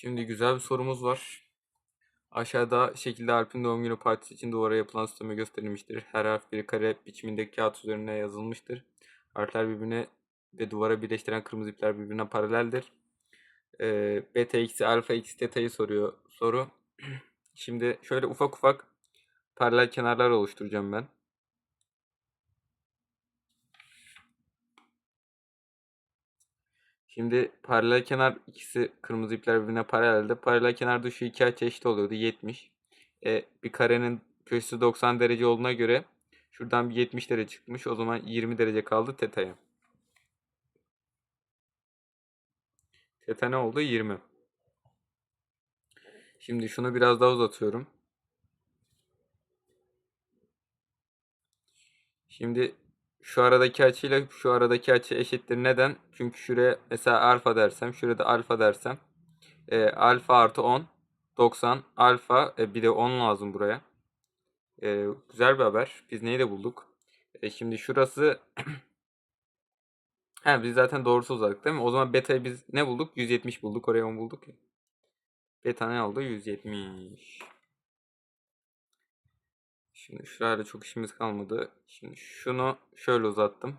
Şimdi güzel bir sorumuz var. Aşağıda şekilde Alp'in doğum günü partisi için duvara yapılan süsleme gösterilmiştir. Her harf bir kare biçimindeki kağıt üzerine yazılmıştır. Harfler birbirine ve duvara birleştiren kırmızı ipler birbirine paraleldir. Ee, beta eksi alfa eksi teta'yı soruyor soru. Şimdi şöyle ufak ufak paralel kenarlar oluşturacağım ben. Şimdi paralel kenar ikisi kırmızı ipler birbirine paralelde. Paralel kenarda şu iki açı eşit oluyordu 70. E, bir karenin köşesi 90 derece olduğuna göre şuradan bir 70 derece çıkmış. O zaman 20 derece kaldı teta'ya. Teta ne oldu? 20. Şimdi şunu biraz daha uzatıyorum. Şimdi şu aradaki açıyla şu aradaki açı eşittir. Neden? Çünkü şuraya mesela alfa dersem, şurada alfa dersem e, alfa artı 10 90 alfa e, bir de 10 lazım buraya. E, güzel bir haber. Biz neyi de bulduk? E, şimdi şurası He biz zaten doğrusu uzadık değil mi? O zaman beta'yı biz ne bulduk? 170 bulduk. Oraya 10 bulduk. Beta ne oldu? 170. Şimdi şurayla çok işimiz kalmadı. Şimdi şunu şöyle uzattım.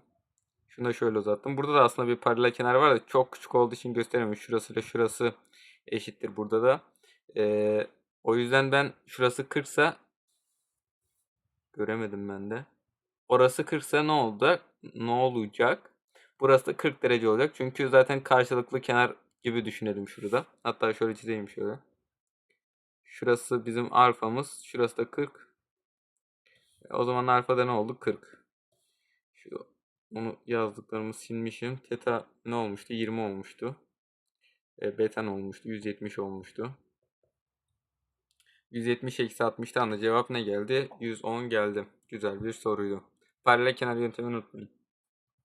Şunu da şöyle uzattım. Burada da aslında bir paralel kenar var da çok küçük olduğu için gösteremiyorum. Şurası ile şurası eşittir burada da. Ee, o yüzden ben şurası 40 ise göremedim ben de. Orası 40 ise ne oldu? Ne olacak? Burası da 40 derece olacak. Çünkü zaten karşılıklı kenar gibi düşünelim şurada. Hatta şöyle çizeyim şöyle. Şurası bizim alfamız. Şurası da 40. O zaman alfada ne oldu? 40. Şu onu yazdıklarımı silmişim. Teta ne olmuştu? 20 olmuştu. E, beta ne olmuştu? 170 olmuştu. 170 eksi 60'tan da cevap ne geldi? 110 geldi. Güzel bir soruydu. Paralel kenar yöntemini unutmayın.